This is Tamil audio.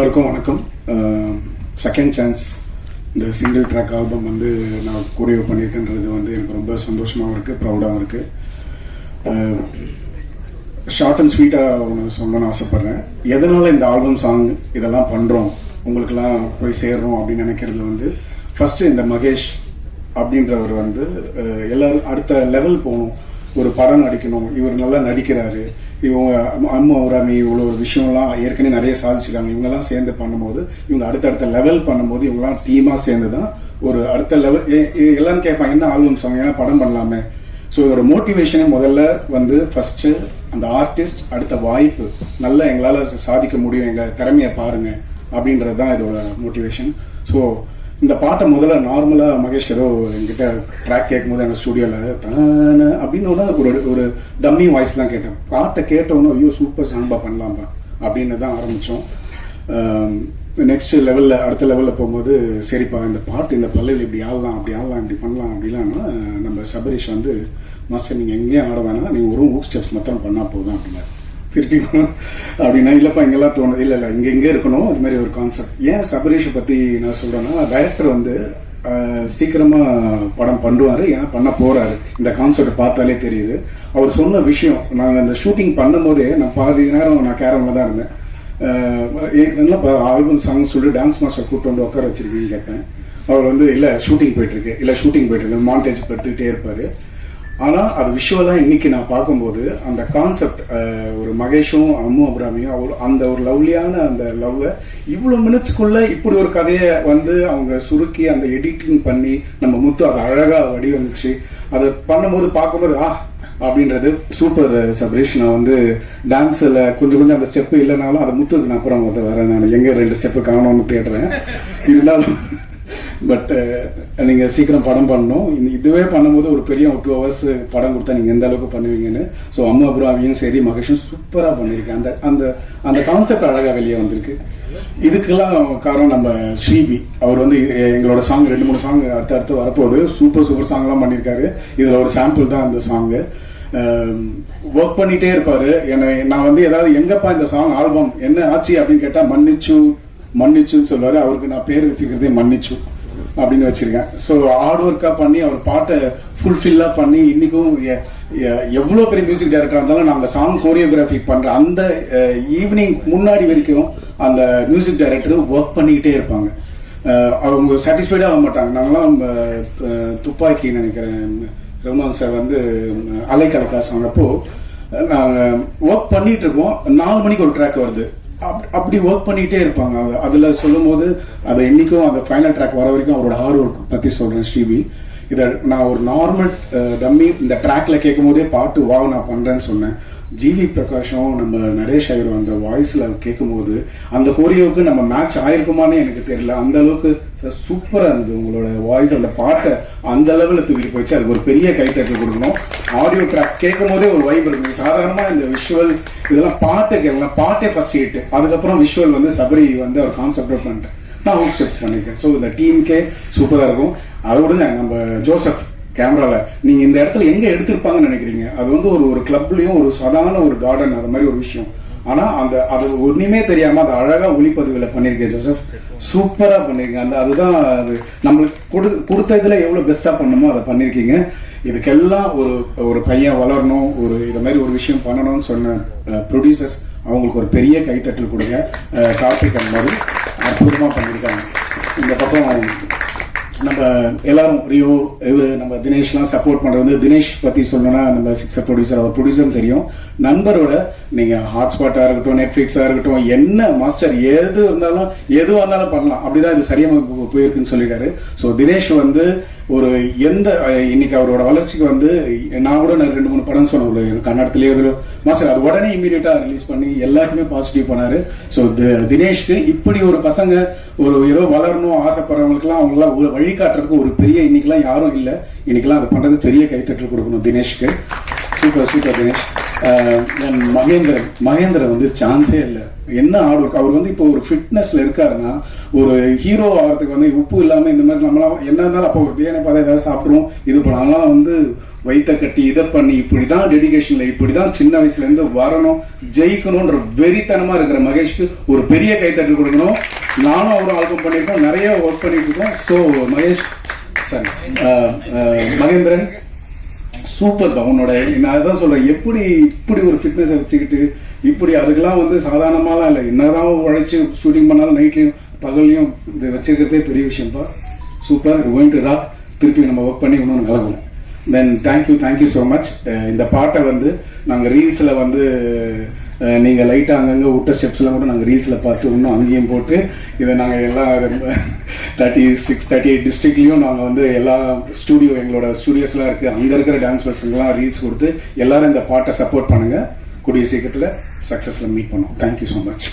எல்லாருக்கும் வணக்கம். செகண்ட் சான்ஸ் இந்த சிங்கிள் ட்ராக் ஆல்பம் வந்து நான் கொரியோ பண்ணியிருக்கேன்றது வந்து எனக்கு ரொம்ப சந்தோஷமாகவும் இருக்குது ப்ரௌடாகவும் இருக்குது ஷார்ட் அண்ட் ஸ்வீட்டாக ஒன்று சொல்லணும்னு ஆசைப்பட்றேன். எதனால் இந்த ஆல்பம் சாங் இதெல்லாம் பண்ணுறோம் உங்களுக்கெல்லாம் போய் சேர்றோம் அப்படின்னு நினைக்கிறது வந்து ஃபஸ்ட்டு இந்த மகேஷ் அப்படின்றவர் வந்து எல்லோரும் எல்லாரும் அடுத்த லெவல் போகணும். ஒரு படம் நடிக்கணும் இவர் நல்லா நடிக்கிறாரு. இவங்க அம்மா அவுராமி இவ்வளோ விஷயம்லாம் ஏற்கனவே நிறைய சாதிச்சிருக்காங்க. இவங்கெல்லாம் சேர்ந்து பண்ணும்போது இவங்க அடுத்தடுத்த லெவல் பண்ணும்போது இவங்கெல்லாம் டீமாக சேர்ந்து தான் ஒரு அடுத்த லெவல் எல்லாரும் கேட்பாங்க என்ன ஆல்பம் சாங் ஏன்னா படம் பண்ணலாமே. ஸோ இதோட மோட்டிவேஷனே முதல்ல வந்து ஃபஸ்ட்டு அந்த ஆர்டிஸ்ட் அடுத்த வாய்ப்பு. நல்லா எங்களால் சாதிக்க முடியும் எங்கள் திறமையை பாருங்கள் அப்படின்றது தான் இதோட மோட்டிவேஷன் ஸோ இந்த பாட்டை முதல்ல நார்மலாக மகேஷ் ஏதோ என்கிட்ட ட்ராக் கேட்கும் போது எங்கள் ஸ்டுடியோவில் தான அப்படின்னு ஒரு ஒரு டம்மி வாய்ஸ் தான் கேட்டேன். பாட்டை கேட்டவொன்னே ஐயோ சூப்பர் சாங்பா பண்ணலாம்பா அப்படின்னு தான் ஆரம்பித்தோம் நெக்ஸ்ட் லெவலில் அடுத்த லெவலில் போகும்போது சரிப்பா இந்த பாட்டு இந்த பல்லையில் இப்படி ஆடலாம் அப்படி ஆடலாம் இப்படி பண்ணலாம் அப்படிலாம்னா நம்ம சபரிஷ் வந்து மாஸ்டர் நீங்கள் எங்கேயும் ஆட வேணாம் நீங்கள் ஒரு ஊக் ஸ்டெப்ஸ் மாத்திரம் பண்ணால் போதும் அப்படின்னாரு. திருப்பி அப்படின்னா இல்லைப்பா இங்கெல்லாம் தோணும் இல்லை இல்லை இங்கே இங்கே இருக்கணும். அது மாதிரி ஒரு கான்செப்ட் ஏன் சபரீஷை பற்றி நான் சொல்கிறேன்னா டைரக்டர் வந்து சீக்கிரமாக படம் பண்ணுவார் ஏன்னா பண்ண போகிறாரு இந்த கான்செப்டை பார்த்தாலே தெரியுது. அவர் சொன்ன விஷயம் நாங்கள் இந்த ஷூட்டிங் பண்ணும்போதே நான் பாதி நேரம் நான் கேரமில் தான் இருந்தேன். நல்லா ஆல்பம் சாங் சொல்லி டான்ஸ் மாஸ்டர் கூப்பிட்டு வந்து உட்கார வச்சிருக்கீங்கன்னு கேட்டேன். அவர் வந்து இல்லை ஷூட்டிங் போயிட்டுருக்கு. இல்லை ஷூட்டிங் போயிட்டுருக்கு. மாண்டேஜ் படுத்துக்கிட்டே இருப்பார். ஆனா அது விஷுவலா இன்னைக்கு நான் பார்க்கும்போது அந்த கான்செப்ட் ஒரு மகேஷும் அம்மு அபிராமியும் அவர் அந்த ஒரு லவ்லியான அந்த லவ்வை இவ்வளவு மினிட்ஸ்க்குள்ள இப்படி ஒரு கதையை வந்து அவங்க சுருக்கி அந்த எடிட்டிங் பண்ணி நம்ம முத்து அதை அழகா வடிவமைச்சு அதை பண்ணும்போது பார்க்கும்போது ஆ அப்படின்றது சூப்பர் சபரீஷ். நான் வந்து டான்ஸில் கொஞ்சம் கொஞ்சம் அந்த ஸ்டெப்பு இல்லைனாலும் அதை முத்துக்கு நான் அப்புறம் வந்து வரேன் நான். எங்கே ரெண்டு ஸ்டெப்பு காணோம்னு தேடுறேன். இருந்தாலும் பட் uh, நீங்கள் சீக்கிரம் படம் பண்ணணும். இதுவே பண்ணும்போது ஒரு பெரிய டூ ஹவர்ஸ் படம் கொடுத்தா நீங்கள் எந்த அளவுக்கு பண்ணுவீங்கன்னு. ஸோ அம்மா புராவியும் சரி மகேஷும் சூப்பராக பண்ணியிருக்கேன் அந்த அந்த அந்த கான்செப்ட் அழகாக வெளியே வந்திருக்கு. இதுக்கெல்லாம் காரணம் நம்ம ஸ்ரீபி. அவர் வந்து எங்களோட சாங் ரெண்டு மூணு சாங் அடுத்து அடுத்து வரப்போகுது. சூப்பர் சூப்பர் சாங்லாம் பண்ணியிருக்காரு. இதில் ஒரு சாம்பிள் தான் அந்த சாங்கு ஒர்க் um, பண்ணிட்டே இருப்பாரு. என்னை நான் வந்து ஏதாவது எங்கப்பா இந்த சாங் ஆல்பம் என்ன ஆச்சு அப்படின்னு கேட்டால் மன்னிச்சு மன்னிச்சுன்னு சொல்லுவாரு. அவருக்கு நான் பேர் வச்சுக்கிறதே மன்னிச்சு. அப்படின்னு வச்சிருக்கேன். ஸோ ஹார்ட் ஒர்க்காக பண்ணி அவர் பாட்டை ஃபுல்ஃபில்லாக பண்ணி இன்றைக்கும் எவ்வளோ பெரிய மியூசிக் டைரக்டராக இருந்தாலும் நாங்கள் சாங் கோரியோகிராஃபி பண்ணுற அந்த ஈவினிங் முன்னாடி வரைக்கும் அந்த மியூசிக் டைரக்டர் ஒர்க் பண்ணிக்கிட்டே இருப்பாங்க. அவங்க சாட்டிஸ்ஃபைடாக ஆக மாட்டாங்க. நாங்களாம் துப்பாக்கி நினைக்கிறேன். ரகுமான் சார் வந்து அஹ், அலைக்கலக்கா சாங் அப்போ நாங்கள் ஒர்க் பண்ணிட்டு இருக்கோம். நாலு மணிக்கு ஒரு ட்ராக் வருது. அப்படி ஒர்க் பண்ணிட்டே இருப்பாங்க அதுல சொல்லும் போது அதை என்றைக்கும் அந்த ஃபைனல் ட்ராக் வர வரைக்கும் அவரோட ஹார்ட் ஒர்க் பத்தி சொல்றேன் ஸ்ரீவி. இதை நான் ஒரு நார்மல் டம்மி இந்த ட்ராக்ல கேட்கும் போதே பாட்டு வா நான் பண்றேன்னு சொன்னேன். ஜிவி பிரகாஷும் நம்ம நரேஷ் ஐயரும் அந்த வாய்ஸ்ல கேட்கும்போது அந்த கோரியோவுக்கு நம்ம மேட்ச் ஆயிருக்குமானே எனக்கு தெரியல. அந்த அளவுக்கு சூப்பரா இருந்தது உங்களோட வாய்ஸ் அந்த பாட்டை அந்த லெவலில் தூக்கிட்டு போயிடுச்சு. அதுக்கு ஒரு பெரிய கைத்தட்டு கொடுக்கணும். ஆடியோ ட்ராக் கேட்கும் போதே ஒரு வைப் இருக்கு. சாதாரணமா இந்த விஷுவல் இதெல்லாம் பாட்டை கேட்கலாம் பாட்டே ஃபர்ஸ்ட் ஹிட் அதுக்கப்புறம் விஷுவல் வந்து சபரி வந்து அவர் கான்செப்ட் பண்ணிட்டேன் நான் ஹவுஸ் ஸ்டெப்ஸ் பண்ணியிருக்கேன். ஸோ இந்த டீமுக்கே சூப்பராக இருக்கும். அதோட நம்ம ஜோசப் கேமரால நீங்க இந்த இடத்துல எங்க எடுத்திருப்பாங்கன்னு நினைக்கிறீங்க? அது வந்து ஒரு ஒரு கிளப்லயும் ஒரு சாதாரண ஒரு கார்டன் அது மாதிரி ஒரு விஷயம். ஆனா அந்த அது ஒண்ணுமே தெரியாம அதை அழகா ஒளிப்பதிவுல பண்ணிருக்கேன் ஜோசப். சூப்பரா பண்ணிருக்கீங்க அந்த அதுதான் அது. நம்மளுக்கு கொடு கொடுத்த இதுல எவ்வளவு பெஸ்டா பண்ணுமோ அதை பண்ணிருக்கீங்க. இதுக்கெல்லாம் ஒரு ஒரு பையன் வளரணும் ஒரு இது மாதிரி ஒரு விஷயம் பண்ணணும்னு சொன்ன ப்ரொடியூசர்ஸ் அவங்களுக்கு ஒரு பெரிய கைத்தட்டல் கொடுங்க. கார்த்திக் கார்த்திக் மாதிரி அற்புதமா பண்ணியிருக்காங்க இந்த பக்கம் எல்லாரும் ரியோ இவர் நம்ம தினேஷ்லாம் சப்போர்ட் பண்றது வந்து தினேஷ் பத்தி சொல்லணும்னா நம்ம சிக்ஸர் ப்ரொடியூசர் அவர் ப்ரொடியூசர் தெரியும். நண்பரோட நீங்க ஹாட்ஸ்பாட்டா இருக்கட்டும் நெட்ஃபிளிக்ஸா இருக்கட்டும் என்ன மாஸ்டர் எது இருந்தாலும் எதுவாக இருந்தாலும் பண்ணலாம். அப்படிதான் இது சரியா போ- போயிருக்குன்னு சொல்லியிருக்காரு. ஸோ தினேஷ் வந்து ஒரு எந்த இன்னைக்கு அவரோட வளர்ச்சிக்கு வந்து நான் கூட நான் ரெண்டு மூணு படம் சொன்னேன் கன்னடத்திலேயே ஒரு மாஸ்டர் அது உடனே இமீடியட்டா ரிலீஸ் பண்ணி எல்லாருக்குமே பாசிட்டிவ் பண்ணாரு. ஸோ தினேஷ்க்கு இப்படி ஒரு பசங்க ஒரு ஏதோ வளரணும் ஆசைப்படுறவங்களுக்குலாம் அவங்களாம் ஒரு வழிகாட்டுறதுக்கு ஒரு பெரிய இன்னைக்கெல்லாம் யாரும் இல்லை. இன்னைக்கெல்லாம் அது பண்றது பெரிய கைத்தட்டல் கொடுக்கணும் தினேஷ்க்கு. Super super Dinesh. Mahendran. Mahendran வந்து சான்ஸே இல்லை. என்ன ஆடு இருக்கு? அவர் வந்து இப்போ ஒரு ஃபிட்னஸ்ல இருக்காருன்னா ஒரு ஹீரோ ஆகிறதுக்கு வந்து உப்பு இல்லாம இந்த மாதிரி நம்மளாம் என்ன இருந்தாலும் அப்போ ஒரு பிரியாணி பார்த்தா ஏதாவது சாப்பிடுவோம் இது பண்ணலாம் வந்து வயிற்ற கட்டி இதை பண்ணி இப்படிதான் டெடிகேஷன்ல இப்படிதான் சின்ன வயசுல இருந்து வரணும் ஜெயிக்கணும்ன்ற வெறித்தனமா இருக்கிற மகேஷ்க்கு ஒரு பெரிய கைத்தட்டு கொடுக்கணும். நானும் அவரும் ஆல்பம் பண்ணியிருக்கோம் நிறைய ஒர்க் பண்ணிட்டு இருக்கோம் so Mahesh sorry uh, uh, Mahendran super உன்னோட நான் அதான் சொல்றேன் எப்படி இப்படி ஒரு ஃபிட்னஸ் வச்சுக்கிட்டு இப்படி அதுக்கெல்லாம் வந்து சாதாரணமாலாம் இல்லை. என்னதான் உழைச்சி ஷூட்டிங் பண்ணாலும் நைட்லையும் பகல்லையும் இது வச்சிருக்கிறதே பெரிய விஷயம்ப்பா சூப்பர் கோயிங் டு ராக் திருப்பி நம்ம ஒர்க் பண்ணி இன்னொன்று கலக்கணும் then thank you thank you so much இந்த பாட்டை வந்து நாங்கள் ரீல்ஸில் வந்து நீங்கள் லைட்டாக அங்கங்கே விட்ட ஸ்டெப்ஸ்லாம் கூட நாங்கள் ரீல்ஸில் பார்த்து இன்னும் அங்கேயும் போட்டு இதை நாங்கள் எல்லாம் தேர்ட்டி சிக்ஸ் தேர்ட்டி எயிட் டிஸ்ட்ரிக்ட்லேயும் நாங்கள் வந்து எல்லா ஸ்டூடியோ எங்களோட ஸ்டூடியோஸ்லாம் இருக்குது அங்கே இருக்கிற டான்ஸ் பர்சன்லாம் ரீல்ஸ் கொடுத்து எல்லோரும் இந்த பாட்டை சப்போர்ட் பண்ணுங்கள் கூடிய சீக்கிரத்தில் சக்ஸஸில் மீட் பண்ணோம் தேங்க்யூ ஸோ மச்